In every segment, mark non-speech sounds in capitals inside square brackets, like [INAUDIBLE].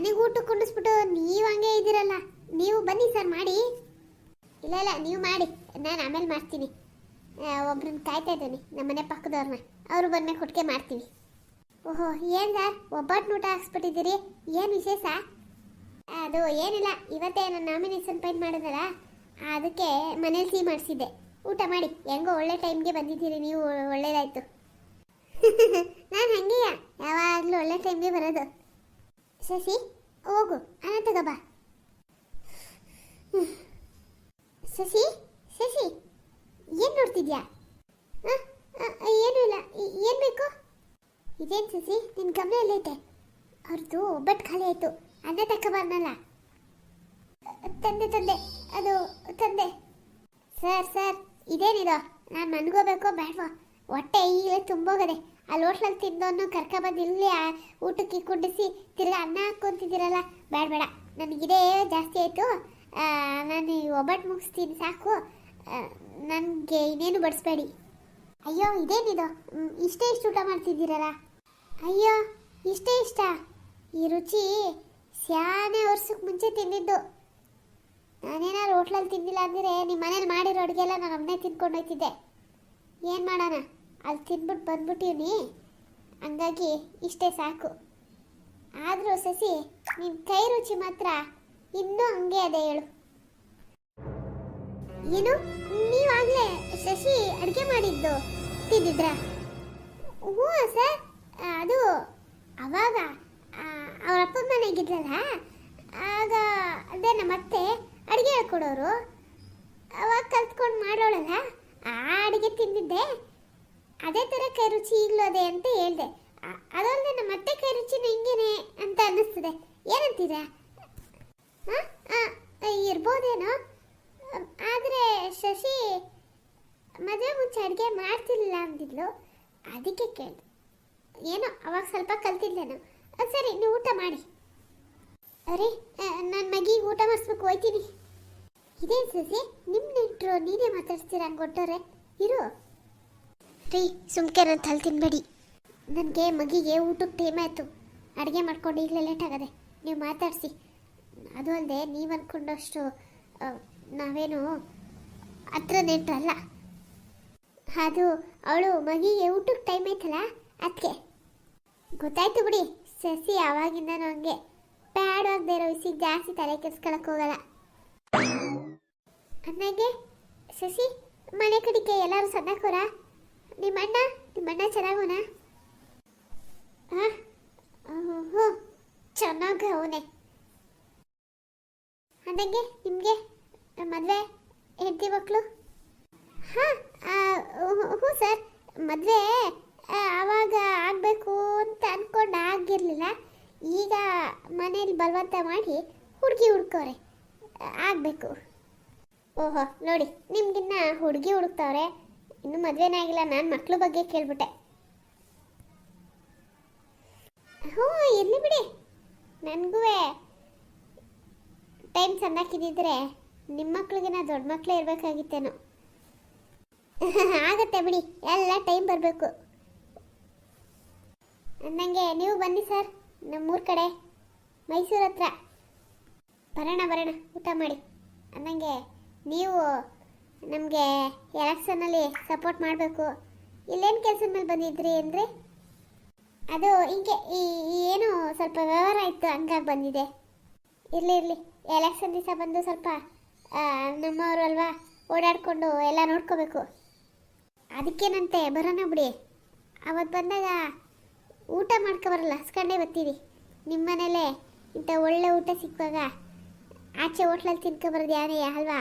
ನನಗೆ ಊಟ ಕುಂಡಿಸ್ಬಿಟ್ಟು ನೀವು ಹಂಗೆ ಇದ್ದೀರಲ್ಲ, ನೀವು ಬನ್ನಿ ಸರ್ ಮಾಡಿ. ಇಲ್ಲ ಇಲ್ಲ, ನೀವು ಮಾಡಿ. ನಾನು ಆಮೇಲೆ ಮಾಡ್ತೀನಿ. ಒಬ್ರನ್ನ ಕಾಯ್ತಾ ಇದ್ದೀನಿ ನಮ್ಮನೆ ಪಕ್ಕದವ್ರನ್ನ ಅವರು ಬಂದ್ಮೇಲೆ ಕೊಟ್ಟಿಗೆ ಮಾಡ್ತೀವಿ. ಓಹೋ, ಏನು ಸರ್ ಒಬ್ಬಟ್ಟು ಊಟ ಹಾಕ್ಸ್ಬಿಟ್ಟಿದ್ದೀರಿ? ಏನು ವಿಶೇಷ? ಅದು ಏನಿಲ್ಲ, ಇವತ್ತೇ ನಾನು ನಾಮಿನೇಷನ್ ಪೈಂಟ್ ಮಾಡಿದ್ರಲ್ಲ ಅದಕ್ಕೆ ಮನೇಲಿ ಸಿಹಿ ಮಾಡಿಸಿದ್ದೆ. ಊಟ ಮಾಡಿ, ಹೆಂಗೋ ಒಳ್ಳೆ ಟೈಮ್ಗೆ ಬಂದಿದ್ದೀರಿ, ನೀವು ಒಳ್ಳೇದಾಯ್ತು. [LAUGHS] ನಾನು ಹಂಗೆಯಾ? ಯಾವಾಗಲೂ ಒಳ್ಳೆ ಟೈಮ್ಗೆ ಬರೋದು. ಶಶಿ ಹೋಗು ತಗೋ ಬಾ. ಸಸಿ ಸಸಿ ಏನು ನೋಡ್ತಿದ್ಯಾ? ಏನೂ ಇಲ್ಲ ಏನು ಬೇಕು? ಇದೇನು ಸಸಿ ನಿನ್ನ ಗಮನ ಎಲ್ಲೈತೆ ಅವ್ರದ್ದು ಒಬ್ಬಟ್ಟು ಖಾಲಿ ಆಯಿತು, ಅನ್ನ ತಗೊಬಾರ್ನಲ್ಲ ತಂದೆ ತಂದೆ, ಅದು, ತಂದೆ. ಸರ್ ಸರ್, ಇದೇನಿದೋ? ನಾನು ಮನ್ಗೋಬೇಕೋ ಬೇಡವೋ ಹೊಟ್ಟೆ ಈಗಲೇ ತುಂಬೋಗದೆ. ಅಲ್ಲಿ ಹೋಟ್ಲಲ್ಲಿ ತಿಂದವನು ಕರ್ಕೊಬಂದು ಇಲ್ಲಿ ಊಟಕ್ಕೆ ಕುಂಡಿಸಿ ತಿರ್ಗಿ ಅನ್ನ ಹಾಕ್ಕೊಂತಿದ್ದೀರಲ್ಲ, ಬೇಡ ಬೇಡ. ನನಗಿದೇ ಜಾಸ್ತಿ ಆಯಿತು. ನಾನು ಈ ಒಬ್ಬಟ್ಟು ಮುಗಿಸ್ತೀನಿ, ಸಾಕು. ನನಗೆ ಇನ್ನೇನು ಬಡಿಸ್ಬೇಡಿ. ಅಯ್ಯೋ, ಇದೇನಿದು? ಇಷ್ಟೇ ಇಷ್ಟು ಊಟ ಮಾಡ್ತಿದ್ದೀರಲ್ಲ? ಅಯ್ಯೋ, ಇಷ್ಟೇ ಇಷ್ಟ? ಈ ರುಚಿ ಸ್ಯಾನೆ ವರ್ಷಕ್ಕೆ ಮುಂಚೆ ತಿಂದಿದ್ದು. ನಾನೇನಾದ್ರು ಹೋಟ್ಲಲ್ಲಿ ತಿಂದಿಲ್ಲ ಅಂದರೆ ನಿಮ್ಮ ಮನೇಲಿ ಮಾಡಿರೋ ಅಡುಗೆಲ್ಲ ನಾನು ಒಮ್ಮೆ ತಿನ್ಕೊಂಡು ಏನು ಮಾಡೋಣ? ಅಲ್ಲಿ ತಿಂದ್ಬಿಟ್ಟು ಬಂದ್ಬಿಟ್ಟಿವ್ನಿ ಹಂಗಾಗಿ ಇಷ್ಟೇ ಸಾಕು. ಆದರೂ ಸಸಿ ನಿನ್ನ ಕೈ ರುಚಿ ಮಾತ್ರ ಇನ್ನೂ ಹಂಗೆ ಅದೇ ಹೇಳು. ಏನು? ನೀವಾಗಲೇ ಶಶಿ ಅಡುಗೆ ಮಾಡಿದ್ದು, ತಿಂದಿದ್ರ? ಹ್ಞೂ ಸರ್. ಅದು ಅವಾಗ ಅವ್ರ ಅಪ್ಪನ ಮನೆಗಿದ್ರಲ್ಲ ಆಗ ಅದೇ ನಮ್ಮ ಅತ್ತೆ ಅಡುಗೆ ಹೇಳ್ಕೊಡೋರು. ಅವಾಗ ಕಲ್ತ್ಕೊಂಡು ಮಾಡೋಳಲ್ಲ ಆ ಅಡುಗೆ ತಿಂದಿದ್ದೆ. ಅದೇ ಥರ ಕೈ ರುಚಿ ಈಗಲೂ ಅದೇ ಅಂತ ಹೇಳಿದೆ. ಅದೊಂದು ನಮ್ಮ ಅತ್ತೆ ಕೈ ರುಚಿನ ಹಿಂಗೇನೆ ಅಂತ ಅನ್ನಿಸ್ತದೆ. ಏನಂತೀರಾ? ಇರ್ಬೋದೇನೋ? ಆದರೆ ಶಶಿ ಮದುವೆ ಮುಂಚೆ ಅಡುಗೆ ಮಾಡ್ತಿರ್ಲಿಲ್ಲ ಅಂದಿದ್ಲು. ಅದಕ್ಕೆ ಕೇಳಿದೆ. ಏನೋ, ಅವಾಗ ಸ್ವಲ್ಪ ಕಲ್ತಿದ್ದೇನು ಸರಿ, ನೀವು ಊಟ ಮಾಡಿ. ಅರೆ ನನ್ನ ಮಗಿಗೆ ಊಟ ಮಾಡಿಸ್ಬೇಕು, ಹೋಯ್ತೀನಿ. ಇದೇನು ಸಸಿ ನಿಮ್ಮ ನೆಂಟರು, ನೀನೇ ಮಾತಾಡ್ತೀರ ಹಂಗೆ ಕೊಟ್ಟವ್ರೆ ಇರು. ರೀ ಸುಮ್ಕೆ ನನ್ನ ತಲೆ ತಿನ್ಬೇಡಿ ನನಗೆ ಮಗಿಗೆ ಊಟಕ್ಕೆ ಟೈಮ್ ಆಯಿತು. ಅಡುಗೆ ಮಾಡ್ಕೊಂಡು ಈಗಲೇ ಲೇಟ್ ಆಗದೆ. ನೀವು ಮಾತಾಡಿಸಿ. ಅದು ಅಲ್ಲದೆ ನೀವು ಅಂದ್ಕೊಂಡಷ್ಟು ನಾವೇನು ಹತ್ರ ನೆಂಟ್ರಲ್ಲ ಅದು ಅವಳು ಮಗಿಗೆ ಊಟಕ್ಕೆ ಟೈಮ್ ಆಯ್ತಲ್ಲ ಅದಕ್ಕೆ ಗೊತ್ತಾಯ್ತು ಬಿಡಿ, ಸಸಿ ಆವಾಗಿಂದನೂ ಹಂಗೆ ಆಗದೆ ಇರೋ ಬಿಸಿ ಜಾಸ್ತಿ ತಲೆ ಕೆಡ್ಸ್ಕೊಳಕ್ ಹೋಗಲ್ಲ. ಅಂದಂಗೆ ಸಸಿ, ಮನೆ ಕಡಿಕೆ ಎಲ್ಲರೂ ಸಣ್ಣಕೋರ ನಿಮ್ಮಣ್ಣ ನಿಮ್ಮಣ್ಣ ಚೆನ್ನಾಗವನ? ಹಾಂ ಹ್ಞೂ ಚೆನ್ನಾಗಿ ಅವನೇ ಅದಂಗೆ ನಿಮಗೆ ಮದುವೆ ಹೆಂಡತಿ ಮಕ್ಕಳು ಹಾಂ ಹ್ಞೂ ಸರ್, ಮದುವೆ ಆವಾಗ ಆಗಬೇಕು ಅಂತ ಅಂದ್ಕೊಂಡು ಆಗಿರಲಿಲ್ಲ. ಈಗ ಮನೇಲಿ ಬಲವಂತ ಮಾಡಿ ಹುಡುಗಿ ಹುಡ್ಕೋರೆ ಆಗಬೇಕು. ಓಹೋ, ನೋಡಿ, ನಿಮ್ಗಿನ್ನ ಹುಡುಗಿ ಹುಡುಕ್ತವ್ರೆ ಇನ್ನು ಮದುವೆನೇ ಆಗಿಲ್ಲ, ನಾನು ಮಕ್ಳ ಬಗ್ಗೆ ಕೇಳ್ಬಿಟ್ಟೆ. ಹ್ಞೂ, ಇರಲಿ ಬಿಡಿ. ನನಗೂ ಟೈಮ್ ಚೆನ್ನಾಗಿದ್ದಿದ್ರೆ ನಿಮ್ಮ ಮಕ್ಳಿಗಿನ ದೊಡ್ಡ ಮಕ್ಕಳೇ ಇರಬೇಕಾಗಿತ್ತೇನೋ. ಆಗತ್ತೆ ಬಿಡಿ, ಎಲ್ಲ ಟೈಮ್ ಬರಬೇಕು. ನನಗೆ ನೀವು ಬನ್ನಿ ಸರ್, ನಮ್ಮೂರ ಕಡೆ, ಮೈಸೂರು ಹತ್ರ. ಬರೋಣ ಬರೋಣ, ಊಟ ಮಾಡಿ. ಅಂದಂಗೆ ನೀವು ನಮಗೆ ಎಲೆಕ್ಷನಲ್ಲಿ ಸಪೋರ್ಟ್ ಮಾಡಬೇಕು. ಇಲ್ಲೇನು ಕೆಲಸದ ಮೇಲೆ ಬಂದಿದ್ರಿ ಅಂದರೆ? ಅದು ಹಿಂಗೆ ಈ ಏನು ಸ್ವಲ್ಪ ವ್ಯವಹಾರ ಇತ್ತು, ಹಂಗಾಗಿ ಬಂದಿದೆ. ಇರಲಿ ಇರಲಿ. ಎಲೆಕ್ಷನ್ ದಿವಸ ಬಂದು ಸ್ವಲ್ಪ ನಮ್ಮವರು ಅಲ್ವಾ, ಓಡಾಡಿಕೊಂಡು ಎಲ್ಲ ನೋಡ್ಕೋಬೇಕು. ಅದಕ್ಕೇನಂತೆ, ಬರೋಣ ಬಿಡಿ. ಅವತ್ತು ಬಂದಾಗ ಊಟ ಮಾಡ್ಕೊಬರಲ್ಲ ಹಸ್ಕೊಂಡೇ ಬರ್ತೀವಿ ನಿಮ್ಮ ಮನೇಲೆ ಇಂಥ ಒಳ್ಳೆ ಊಟ ಸಿಕ್ಕುವಾಗ, ಆಚೆ ಹೋಟ್ಲಲ್ಲಿ ತಿನ್ಕೊಬರೋದು ಯಾರೇ, ಅಲ್ವಾ?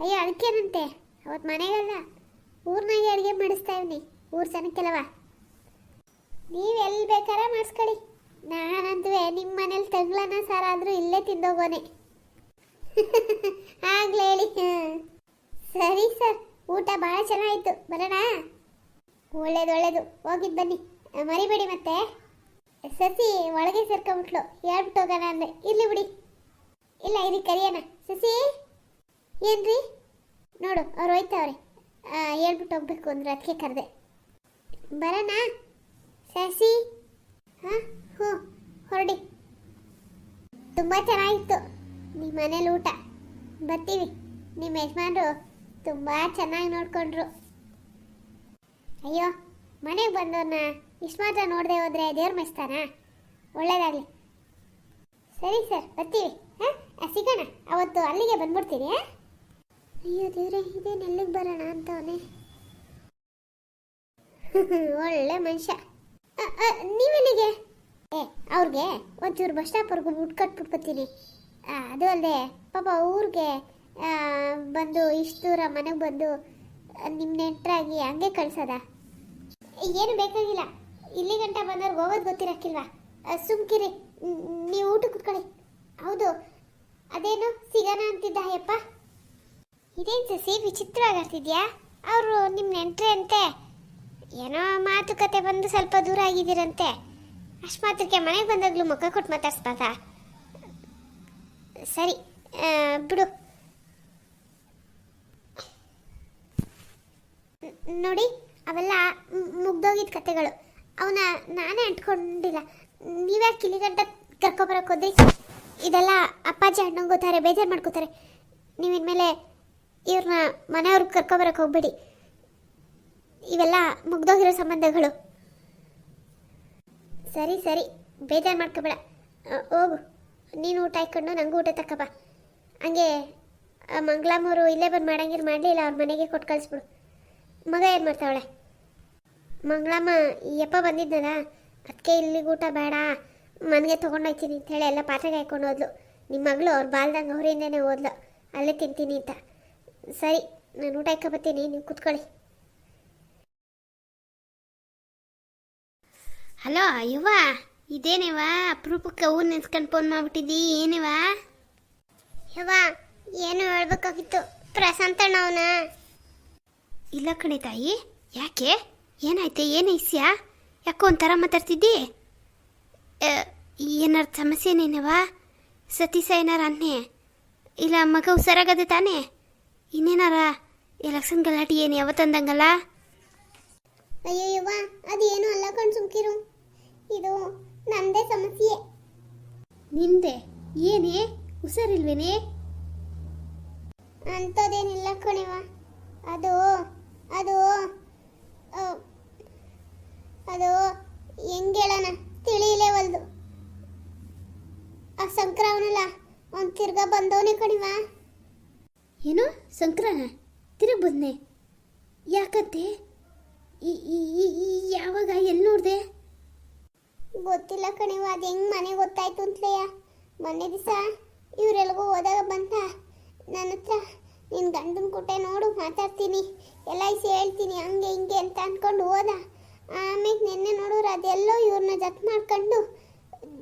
ಅಯ್ಯೋ ಅದಕ್ಕೇನಂತೆ ಅವತ್ತು ಮನೆಗಲ್ಲ ಊರ್ನಾಗೆ ಅಡುಗೆ ಮಾಡಿಸ್ತಾ ಇವ್ನಿ, ಊರು ಜನಕ್ಕೆಲ್ಲವ. ನೀವು ಎಲ್ಲಿ ಬೇಕಾರ ಮಾಡಿಸ್ಕೊಳ್ಳಿ. ನಾನಂತೂ ನಿಮ್ಮ ಮನೇಲಿ ತಗ್ಲನ ಸಾರಾದರೂ ಇಲ್ಲೇ ತಿಂದೋಗೋನೆ. [LAUGHS] ಆಗ್ಲೇ ಹೇಳಿ. ಸರಿ ಸರ್, ಊಟ ಭಾಳ ಚೆನ್ನಾಗಿತ್ತು. ಬರೋಣ? ಒಳ್ಳೇದು ಒಳ್ಳೇದು. ಹೋಗಿದ್ದು ಬನ್ನಿ. ಮರಿಬೇಡಿ ಮತ್ತೆ. ಸಸಿ ಒಳಗೆ ಸೇರ್ಕೊಂಬಿಟ್ಲು. ಹೇಳ್ಬಿಟ್ಟು ಹೋಗೋಣ ಅಂದರೆ ಇಲ್ಲಿ ಬಿಡಿ. ಇಲ್ಲ, ಇಲ್ಲಿ ಕರಿಯೋಣ. ಸಸಿ? ಏನ್ರಿ? ನೋಡು, ಅವ್ರು ಹೋಯ್ತವ್ರೆ. ಹೇಳ್ಬಿಟ್ಟು ಹೋಗ್ಬೇಕು ಅಂದ್ರೆ ಅದಕ್ಕೆ ಕರೆದೆ. ಬರೋಣ ಸಸಿ? ಹಾಂ ಹ್ಞೂ ಹೊರಡಿ. ತುಂಬ ಚೆನ್ನಾಗಿತ್ತು ನಿಮ್ಮ ಮನೇಲಿ ಊಟ. ಬರ್ತೀವಿ. ನಿಮ್ಮ ಯಜಮಾನರು ತುಂಬ ಚೆನ್ನಾಗಿ ನೋಡಿಕೊಂಡ್ರು. ಅಯ್ಯೋ, ಮನೆಗೆ ಬಂದವ್ರನ್ನ ಇಷ್ಟು ಮಾತ್ರ ನೋಡದೆ ಹೋದ್ರೆ ದೇವ್ರ ಮೆಚ್ತಾನ ಒಳ್ಳೇದಾಗಲಿ. ಸರಿ ಸರ್, ಬರ್ತೀವಿ. ಹಾಂ ಸಿಗೋಣ. ಅವತ್ತು ಅಲ್ಲಿಗೆ ಬಂದ್ಬಿಡ್ತೀರಿ ಆ? ಅಯ್ಯೋ ದೇವ್ರೆ ಇದೇನು ಎಲ್ಲಿಗೆ ಬರೋಣ ಅಂತವನೇ. [LAUGHS] ಒಳ್ಳೆ ಮನುಷ್ಯ. ನೀವೆಲ್ಲಿಗೆ? ಏ ಅವ್ರಿಗೆ ಒಂಚೂರು ಬಸ್ ಸ್ಟಾಪ್ವರೆಗೂ ದುಡ್ಡು ಕಟ್ಬಿಟ್ಟು ಬರ್ತೀನಿ ಆ, ಅದು ಅಲ್ಲದೆ ಪಾಪ ಊರಿಗೆ ಬಂದು ಇಷ್ಟು ದೂರ ಮನೆಗೆ ಬಂದು ನಿಮ್ಮ ನೆಂಟರಾಗಿ ಹಂಗೆ ಕಳ್ಸೋದ? ಏನು ಬೇಕಾಗಿಲ್ಲ. ಇಲ್ಲಿ ಗಂಟ ಬಂದವ್ರಿಗೆ ಹೋಗೋದು ಗೊತ್ತಿರಕ್ಕಿಲ್ವಾ? ಸುಮ್ಕಿರಿ. ನೀವು ಊಟ ಕುತ್ಕೊಳ್ಳಿ. ಹೌದು. ಅದೇನು? ಸಿಗೋಣ ಅಂತಿದ್ದ ಅಯ್ಯಪ್ಪ? ಇದೇನು ಸಸಿ? ವಿಚಿತ್ರವಾಗಿ ಅವರು ನಿಮ್ಮ ನೆಂಟ್ರೆ ಅಂತೆ ಏನೋ ಮಾತುಕತೆ ಬಂದು ಸ್ವಲ್ಪ ದೂರ ಆಗಿದ್ದೀರಂತೆ. ಅಷ್ಟು ಮಾತ್ರಕ್ಕೆ ಮನೆಗೆ ಬಂದಾಗಲೂ ಮುಖ ಕೊಟ್ಟು ಮಾತಾಡ್ಸ್ಬಾರ್ದ? ಸರಿ ಬಿಡು. ನೋಡಿ, ಅವೆಲ್ಲ ಮುಗ್ದೋಗಿದ್ದ ಕತೆಗಳು. ಅವನ್ನ ನಾನೇ ಅಂಟ್ಕೊಂಡಿಲ್ಲ. ನೀವ್ಯಾಕೆ ಕಿಲಿಗಡ್ಡ ಕರ್ಕೊಬರಕ್ಕೆ ಹೋದ್ರಿ. ಇದೆಲ್ಲ ಅಪ್ಪಾಜಿ ಅಣ್ಣಂಗೆ ಗೊತ್ತಾರೆ ಬೇಜಾರು ಮಾಡ್ಕೋತಾರೆ. ನೀವಿನ್ಮೇಲೆ ಇವ್ರನ್ನ ಮನೆಯವ್ರಿಗೆ ಕರ್ಕೊಬರಕ್ಕೆ ಹೋಗ್ಬೇಡಿ. ಇವೆಲ್ಲ ಮುಗ್ದೋಗಿರೋ ಸಂಬಂಧಗಳು. ಸರಿ ಸರಿ. ಬೇಜಾರು ಮಾಡ್ಕೋಬೇಡ. ಹೋಗು. ನೀನು ಊಟ ಹಾಕ್ಕೊಂಡು ನಂಗೂ ಊಟ ತಕ್ಕಬ ಹಂಗೆ ಮಂಗಳಮ್ಮವರು ಇಲ್ಲೇ ಬಂದು ಮಾಡಂಗಿರು ಮಾಡಲಿಲ್ಲ, ಅವ್ರ ಮನೆಗೆ ಕೊಟ್ಟು ಕಳಿಸ್ಬಿಡು. ಮಗ ಏನು ಮಾಡ್ತಾವಳೆ? ಮಂಗಳಮ್ಮ ಯಪ್ಪ ಬಂದಿದ್ನಲ್ಲ ಅದಕ್ಕೆ ಇಲ್ಲಿಗೆ ಊಟ ಬೇಡ. ಮನೆಗೆ ತೊಗೊಂಡೋಗ್ತೀನಿ ಅಂತೇಳಿ ಎಲ್ಲ ಪಾತ್ರೆಗೆ ಹಾಕ್ಕೊಂಡು ಹೋದ್ಲು. ನಿಮ್ಮ ಮಗಳು ಅವ್ರ ಬಾಲ್ದಂಗೆ ಅವರಿಂದನೇ ಹೋದ್ಲು ಅಲ್ಲೇ ತಿಂತೀನಿ ಅಂತ. ಸರಿ ನಾನು ಊಟ ಹಾಕೊಬತ್ತೀನಿ ನೀವು ಕುತ್ಕೊಳ್ಳಿ. ಹಲೋ ಯುವ ಇದೇನೇವ ಅಪರೂಪಕ್ಕೆ ಊರು ನೆನ್ಸ್ಕೊಂಡು ಫೋನ್ ಮಾಡ್ಬಿಟ್ಟಿದ್ದಿ ಏನೇವ ಯವ್ವ ಏನು ಹೇಳ್ಬೇಕಾಗಿತ್ತು? ಪ್ರಶಾಂತಣ್ಣ ಅವನ. ಇಲ್ಲ ಕಣೆ ತಾಯಿ ಯಾಕೆ? ಏನಾಯ್ತೆ ಏನು ಇಸ್ಯಾ? ಯಾಕೋ ಒಂಥರ ಮಾತಾಡ್ತಿದ್ದಿ? ಏನಾರ ಸಮಸ್ಯೆ ಏನೇನವ ಸತೀಸ ಏನಾರ ಅನ್ನೇ? ಇಲ್ಲ ಮಗ ಹುಷಾರಾಗದೆ ತಾನೇ? ಇನ್ನೇನಾರ ಎಲೆಕ್ಷನ್ ಗಲಾಟೆ ಏನು ಯಾವತ್ತಂದಂಗಲ್ಲ ಅಯ್ಯೋ ಯವ್ವ ಅದೇನು ಅಲ್ಲ ಕಣ್ ಸುಮ್ಕಿರು. ಇದು ನಂದೇ ಸಮಸ್ಯೆ. ನಿಂದೆ ಏನೇ? ಹುಷಾರಿಲ್ವೇನೆ? ಅಂಥದ್ದೇನಿಲ್ಲ ಕಣಿವ ಅದು ಅದು ಆ, ಅದು ಹೆಂಗ್ ಹೇಳೋಣ ತಿಳಿಯಲೇ ಒಲ್ದು. ಆ ಸಂಕ್ರಮಣಲ್ಲ ಒಂದು ತಿರ್ಗಾ ಬಂದವನೇ ಕಣಿವ ಏನು ಸಂಕ್ರಾನ ತಿರುಗಿ ಬಂದೆ ಯಾಕತ್ತೆ ಯಾವಾಗ ಎಲ್ಲಿ ನೋಡಿದೆ? ಗೊತ್ತಿಲ್ಲ ಕಣಿವ ಅದು ಹೆಂಗ್ ಮನೆ ಗೊತ್ತಾಯ್ತು ಅಂತಲೇಯ ಮೊನ್ನೆ ದಿವಸ ಇವರೆಲ್ಗೂ ಹೋದಾಗ ಬಂತ ನನ್ನ ಹತ್ರ ನಿನ್ನ ಗಂಡನ ಕುಟೆ ನೋಡು, ಮಾತಾಡ್ತೀನಿ. ಎಲ್ಲ ಇಸಿ ಹೇಳ್ತೀನಿ, ಹಂಗೆ ಹಿಂಗೆ ಅಂತ ಅಂದ್ಕೊಂಡು ಹೋದ. ಆಮೇಲೆ ನಿನ್ನೆ ನೋಡೋರು ಅದೆಲ್ಲೋ ಇವ್ರನ್ನ ಜತ್ ಮಾಡ್ಕೊಂಡು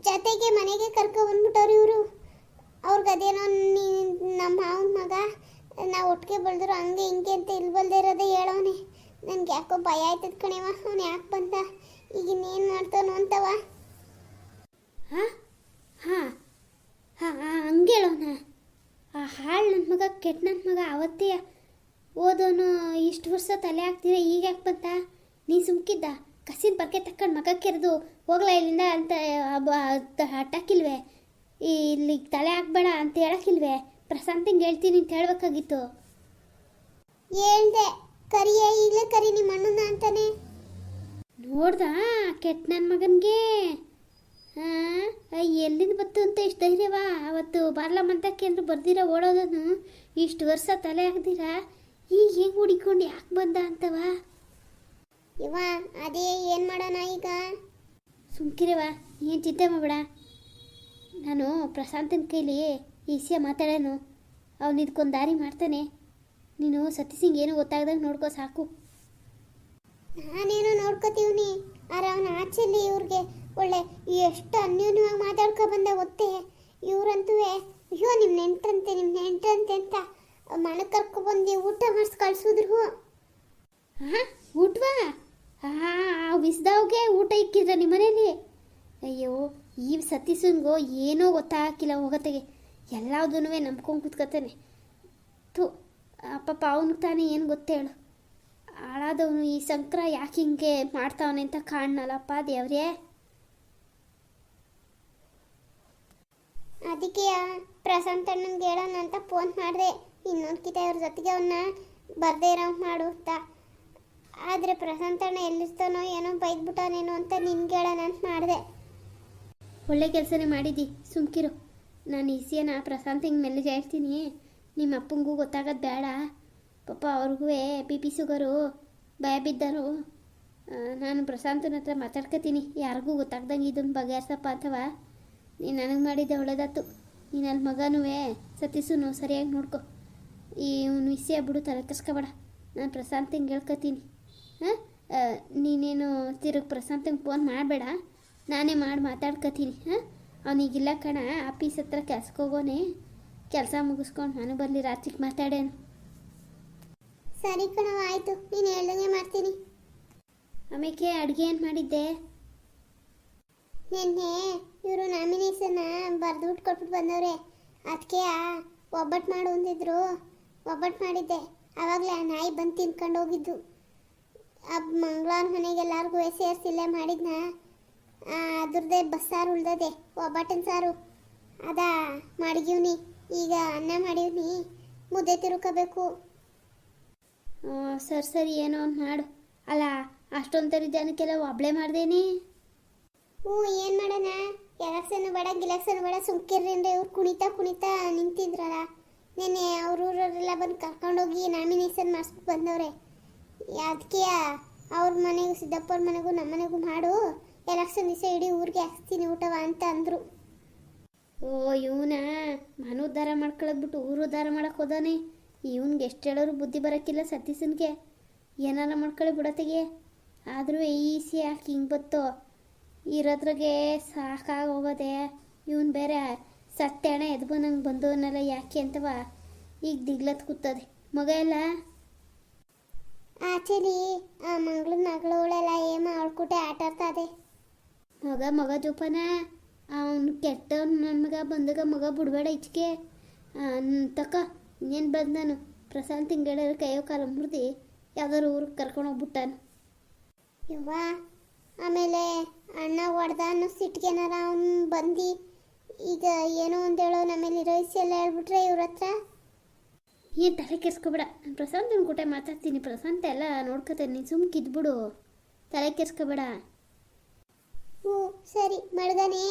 ಜೊತೆಗೆ ಮನೆಗೆ ಕರ್ಕೊ ಬಂದ್ಬಿಟ್ಟವ್ರು ಇವರು. ಅವ್ರಿಗೆ ಅದೇನೋ ನೀ ನಮ್ಮ ಮಾವನ ಮಗ, ನಾವು ಒಟ್ಟಿಗೆ ಬೆಳೆದ್ರು ಹಂಗೆ ಹಿಂಗೆ ಅಂತ ಇಲ್ಲಿ ಬಲ್ದೇ ಇರೋದೇ ಹೇಳೋನೆ ನನ್ಗೆ ಯಾಕೋ ಭಯ ಆಯ್ತದ ಕಣೆವ, ಅವ್ನು ಯಾಕೆ ಬಂದ? ಈಗ ಇನ್ನೇನು ಮಾಡ್ತಾನೋ ಅಂತವ. ಹಾಂ? ಹಾಂ? ಹಾಂ ಹಂಗೇಳೋಣ ಆ ಹಾಳು ನನ್ನ ಮಗ ಕೆಟ್ಟ ನನ್ನ ಮಗ ಅವತ್ತೇ ಓದೋನು ಇಷ್ಟು ವರ್ಷ ತಲೆ ಹಾಕ್ತೀರ ಈಗ ಯಾಕೆ ಬಂತ ನೀ ಸುಮ್ಕಿದ್ದ? ಕಸಿನ ಬರ್ಕೆ ತಕ್ಕಂಡು ಮಗ ಕೆರೆದು ಹೋಗ್ಲಾ ಇಲ್ಲಿಂದ ಅಂತ ಹಟ್ಟಾಕಿಲ್ವೇ ಇಲ್ಲಿ ತಲೆ ಹಾಕ್ಬೇಡ ಅಂತ ಹೇಳಕ್ಕಿಲ್ವೇ? ಪ್ರಶಾಂತಿಂಗೆ ಹೇಳ್ತೀನಿ ಅಂತ ಹೇಳ್ಬೇಕಾಗಿತ್ತು. ಹೇಳ್ದೆ. ಕರಿಯೇ ಇಲ್ಲ ಕರಿ ನಿಮ್ಮ ಅಣ್ಣನ ಅಂತಾನೆ. ನೋಡ್ದ ಕೆಟ್ಟ ನನ್ನ ಮಗನಿಗೆ ಹಾಂ ಎಲ್ಲಿಂದ ಬತ್ತು ಅಂತ ಇಷ್ಟು ಧೈರ್ಯವಾ? ಅವತ್ತು ಅಂತ ಅಂದ್ರೆ ಬರ್ದಿರ ಓಡೋದನ್ನು. ಇಷ್ಟು ವರ್ಷ ತಲೆ ಹಾಕ್ದಿರ ಈಗ ಹೆಂಗೆ ಹುಡಿಕೊಂಡು ಯಾಕೆ ಬಂದ ಅಂತವ? ಇವ ಅದೇ ಏನು ಮಾಡೋಣ ಈಗ? ಸುಮ್ಕಿರವ ಏನು ಚಿಂತೆ ಮಾಡಬೇಡ. ನಾನು ಪ್ರಶಾಂತನ ಕೈಲಿ ಈ ವಿಷಯ ಮಾತಾಡೋನು. ಅವನು ಇದಕ್ಕೊಂದು ದಾರಿ ಮಾಡ್ತಾನೆ. ನೀನು ಸತೀಶಿಂಗ್ ಏನು ಗೊತ್ತಾಗ್ದಂಗೆ ನೋಡ್ಕೋ ಸಾಕು. ನಾನೇನೋ ನೋಡ್ಕೋತೀವ್ನಿ. ಆರ ಅವನ ಆಚೆಲಿ ಇವ್ರಿಗೆ ಒಳ್ಳೆ ಎಷ್ಟು ಅನ್ಯೋನ್ಯವಾಗಿ ಮಾತಾಡ್ಕೊ ಬಂದ ಗೊತ್ತೇ. ಇವ್ರಂತೂ ಅಯ್ಯೋ ನಿಮ್ಮ ನೆಂಟ್ರಂತೆ ನಿಮ್ಮ ನೆಂಟ್ರಂತೆ ಅಂತ ಮನೆ ಕರ್ಕೊಬಂದು ಊಟ ಮಾಡಿಸ್ ಕಳ್ಸಿದ್ರು. ಹಾಂ ಊಟವಾ? ಹಾಂ ಬಿಸ್ದವ್ಗೆ ಊಟ ಇಕ್ಕಿದ್ರ ನಿಮ್ಮ ಮನೇಲಿ ಅಯ್ಯೋ ಈ ಸತೀಶನ್ಗೋ ಏನೋ ಗೊತ್ತಾಗಿಲ್ಲ ಹೋಗತ್ತೆಗೆ ಎಲ್ಲದೂ ನಂಬ್ಕೊಂಡು ಕೂತ್ಕೊತಾನೆ. ಥು ಪಾಪ ಅವನಿಗೆ ತಾನೇ ಏನು ಗೊತ್ತೇಳು ಹಾಳಾದವನು ಈ ಸಂಕ್ರ ಯಾಕೆ ಹಿಂಗೆ ಮಾಡ್ತಾವನೆ ಅಂತ ಕಾಣಲ್ಲಪ್ಪ ದೇವ್ರೇ. ಅದಕ್ಕೆ ಪ್ರಶಾಂತ್ ಅಣ್ಣನ್ಗೆ ಹೇಳೋಣ ಅಂತ ಫೋನ್ ಮಾಡಿದೆ. ಇನ್ನೊಂದು ಕಿತ ಇವ್ರ ಜೊತೆಗೆ ಅವನ್ನ ಬರ್ದೇ ಇರೋ ಮಾಡು ಅಂತ. ಆದರೆ ಪ್ರಶಾಂತ್ ಅಣ್ಣ ಎಲ್ಲಿರ್ತಾನೋ ಏನೋ ಬೈದ್ಬಿಟ್ಟವನೇನೋ ಅಂತ ನಿನ್ಗೆ ಹೇಳೋಣ ಅಂತ ಮಾಡಿದೆ. ಒಳ್ಳೆ ಕೆಲಸನೇ ಮಾಡಿದ್ದಿ ಸುಮ್ಕಿರು. ನಾನು ಈಸಿಯನ? ಪ್ರಶಾಂತ್ ಹಿಂಗೆ ಮೆಲ್ಲೇಜ್ ಹೇಳ್ತೀನಿ ನಿಮ್ಮ ಅಪ್ಪಂಗೂ ಗೊತ್ತಾಗೋದು ಬೇಡ ಪಾಪ ಅವ್ರಿಗೂ ಬಿ ಪಿ ಶುಗರು, ಭಯ ಬಿದ್ದರು. ನಾನು ಪ್ರಶಾಂತನ ಹತ್ರ ಮಾತಾಡ್ಕೊತೀನಿ. ಯಾರಿಗೂ ಗೊತ್ತಾಗ್ದಂಗೆ ಇದನ್ನು ಬಗೆಹರ್ಸಪ್ಪ ಅಥವಾ ನೀನು ನನಗೆ ಮಾಡಿದ್ದೆ ಒಳ್ಳೇದಾಯ್ತು. ನೀನು ಅಲ್ಲಿ ಮಗನೂ ಸತೀಸುನು ಸರಿಯಾಗಿ ನೋಡ್ಕೊ. ಈ ಇವ್ನು ವಿಷಯ ಬಿಡು, ತಲೆ ಕಸ್ಕೊಬೇಡ ನಾನು ಪ್ರಶಾಂತ್ ಹಿಂಗೆ ಹೇಳ್ಕೊತೀನಿ. ಹಾಂ? ನೀನೇನು ತಿರುಗಿ ಪ್ರಶಾಂತಂಗೆ ಫೋನ್ ಮಾಡಬೇಡ? ನಾನೇ ಮಾಡಿ ಮಾತಾಡ್ಕೊತೀನಿ ಹಾಂ? ಅವನಿಗಿಲ್ಲ ಕಣ ಆಫೀಸ್ ಹತ್ರ ಕೆಲ್ಸಕ್ಕೆ ಹೋಗೋನೆ ಕೆಲಸ ಮುಗಿಸ್ಕೊಂಡು ನಾನು ಬರಲಿ ರಾತ್ರಿಗೆ ಮಾತಾಡೇನು. ಸರಿ ಕಣ ಆಯಿತು. ನೀನು ಹೇಳ್ದಂಗೆ ಮಾಡ್ತೀನಿ. ಆಮೇಲೆ ಅಡುಗೆ ಏನು ಮಾಡಿದ್ದೆ? ನಿನ್ನೆ ಇವರು ನಾಮಿನೇಷನ್ನ ಬರೆದುಬಿಟ್ಟು ಕೊಟ್ಬಿಟ್ಟು ಬಂದವ್ರೆ. ಅದಕ್ಕೆ ಒಬ್ಬಟ್ಟು ಮಾಡು ಅಂದಿದ್ರು. ಒಬ್ಬಟ್ಟು ಮಾಡಿದ್ದೆ. ಆವಾಗಲೇ ಆ ನಾಯಿ ಬಂದು ತಿನ್ಕೊಂಡು ಹೋಗಿದ್ದು. ಆ ಮಂಗಳವಾರ ಮನೆಗೆ ಎಲ್ಲರಿಗೂ ಸೇರಿಸಿಲ್ಲೇ ಮಾಡಿದ್ನ? ಅದ್ರದ್ದೇ ಬಸ್ಸಾರು ಉಳ್ದದೆ ಒಬ್ಬಟ್ಟಿನ ಸಾರು. ಅದ ಮಾಡಿದೀವ್ನಿ. ಈಗ ಅನ್ನ ಮಾಡಿವ್ನಿ ಮುದ್ದೆ ತಿರುಕಬೇಕು. ಸರಿ ಸರಿ ಏನೋ ಒಂದು ಮಾಡು. ಅಲ್ಲ ತರಿ ಜನಕ್ಕೆಲ್ಲ ಒಬ್ಳೆ ಮಾಡ್ದೇನಿ? ಹ್ಞೂ ಏನು ಮಾಡೋಣ? ಎಲೆಕ್ಷನ್ ಬೇಡ ಗಿಲೆಕ್ಷನ್ ಬೇಡ ಸುಮ್ಕಿರ್ರಿ ಅಂದ್ರೆ ಇವ್ರು ಕುಣಿತಾ ಕುಣಿತಾ ನಿಂತಿದ್ರಲ್ಲ. ನೆನ್ನೆ ಅವ್ರ ಊರವರೆಲ್ಲ ಬಂದು ಕರ್ಕೊಂಡೋಗಿ ನಾಮಿನೇಷನ್ ಮಾಡಿಸ್ಬಿಟ್ಟು ಬಂದವ್ರೆ. ಅದಕ್ಕೆ ಅವ್ರ ಮನೆಗೂ ಸಿದ್ದಪ್ಪವ್ರ ಮನೆಗೂ ನಮ್ಮ ಮನೆಗೂ ಮಾಡು. ಎಲೆಕ್ಷನ್ ದಿವಸ ಇಡೀ ಊರಿಗೆ ಹಾಕ್ತೀನಿ ಊಟವ ಅಂತ ಅಂದರು. ಓ, ಇವನ ಮನು ಉದ್ಧಾರ ಮಾಡ್ಕೊಳ್ಳೋದ್ಬಿಟ್ಟು ಊರು ಉದ್ಧಾರ ಮಾಡಕ್ಕೆ ಹೋದಾನೆ. ಇವನ್ಗೆ ಎಷ್ಟು ಹೇಳೋರು ಬುದ್ಧಿ ಬರೋಕ್ಕಿಲ್ಲ ಸತೀಸನ್ಗೆ ಏನಾರ ಮಾಡ್ಕೊಳ್ಳಿ ಬಿಡತ್ತಿಗೆ ಆದರೂ ಈಸಿ ಯಾಕೆ ಹಿಂಗೆ ಬತ್ತೋ? ಇರೋದ್ರಾಗೆ ಸಾಕಾಗಿ ಹೋಗೋದೆ. ಇವನು ಬೇರೆ ಸತ್ಯಣ ಎದ್ದು ನಂಗೆ ಬಂದವನ್ನೆಲ್ಲ ಯಾಕೆ ಅಂತವ? ಈಗ ದಿಗ್ಲತ್ ಕೂತದೆ. ಮಗ ಎಲ್ಲ? ಆಚೆಲಿ ಆ ಮಂಗಳ ಮಗಳವಳೆಲ್ಲ ಏಮ ಅವಳ್ಕುಟೆ ಆಟ ಆಡ್ತದೆ ಮಗ ಮಗ ಜೋಪಾನ ಅವನು ಕೆಟ್ಟ ನನ್ನ ಮಗ ಬಂದಾಗ ಮಗ ಬಿಡಬೇಡ ಇಚ್ಚಿಗೆ ತಕ್ಕ ಇನ್ನೇನು ಬಂದು ನಾನು? ಪ್ರಶಾಂತ್ ಹಿಂಗೇಳ ಕೈಯೋ ಕಾಲ ಮುರಿದು ಯಾವ್ದಾರು ಊರಿಗೆ ಕರ್ಕೊಂಡು ಹೋಗ್ಬಿಟ್ಟಾನು. ಯವ್ವ ಆಮೇಲೆ ಅಣ್ಣ ಹೊಡೆದ ಅನ್ನೋ ಸಿಟ್ಗೆನಾರ ಅವ್ನು ಬಂದು? ಈಗ ಏನೋ ಒಂದು ಹೇಳೋ ನಮ್ಮಲ್ಲಿ ಇರೋ ಎಲ್ಲ ಹೇಳ್ಬಿಟ್ರೆ ಇವ್ರ ಹತ್ರ? ಏನು ತಲೆ ಕೆರ್ಸ್ಕೊಬೇಡ ನಾನು ಪ್ರಶಾಂತನ ಕೂಟ ಮಾತಾಡ್ತೀನಿ. ಪ್ರಶಾಂತ ಎಲ್ಲ ನೋಡ್ಕೋತೀನಿ ನೀನು ಸುಮ್ಕೆ ಇದ್ಬಿಡು. ತಲೆ ಕೆರ್ಸ್ಕೊಬೇಡ ಹ್ಞೂ ಸರಿ ಮಡ್ಗನೆ